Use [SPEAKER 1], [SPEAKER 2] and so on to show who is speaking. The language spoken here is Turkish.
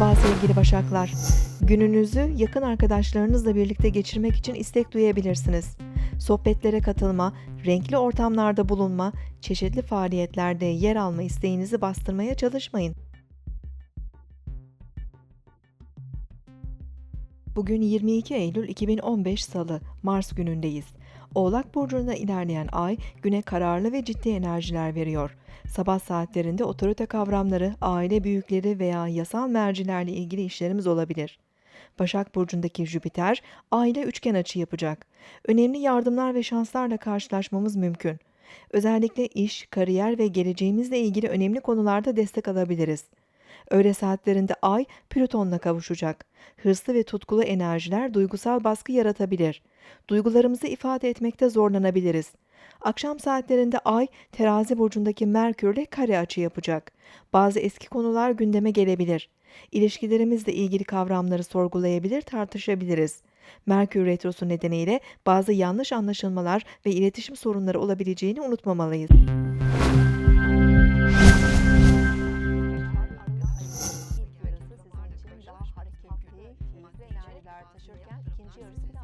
[SPEAKER 1] Merhaba sevgili Başaklar. Gününüzü yakın arkadaşlarınızla birlikte geçirmek için istek duyabilirsiniz. Sohbetlere katılma, renkli ortamlarda bulunma, çeşitli faaliyetlerde yer alma isteğinizi bastırmaya çalışmayın. Bugün 22 Eylül 2015 Salı, Mars günündeyiz. Oğlak burcunda ilerleyen ay güne kararlı ve ciddi enerjiler veriyor. Sabah saatlerinde otorite kavramları, aile büyükleri veya yasal mercilerle ilgili işlerimiz olabilir. Başak burcundaki Jüpiter aile üçgen açı yapacak. Önemli yardımlar ve şanslarla karşılaşmamız mümkün. Özellikle iş, kariyer ve geleceğimizle ilgili önemli konularda destek alabiliriz. Öğle saatlerinde Ay Plüton'la kavuşacak. Hırslı ve tutkulu enerjiler duygusal baskı yaratabilir. Duygularımızı ifade etmekte zorlanabiliriz. Akşam saatlerinde Ay Terazi burcundaki Merkürle kare açı yapacak. Bazı eski konular gündeme gelebilir. İlişkilerimizle ilgili kavramları sorgulayabilir, tartışabiliriz. Merkür retrosu nedeniyle bazı yanlış anlaşılmalar ve iletişim sorunları olabileceğini unutmamalıyız. demirler taşırken ikinci yarısı biraz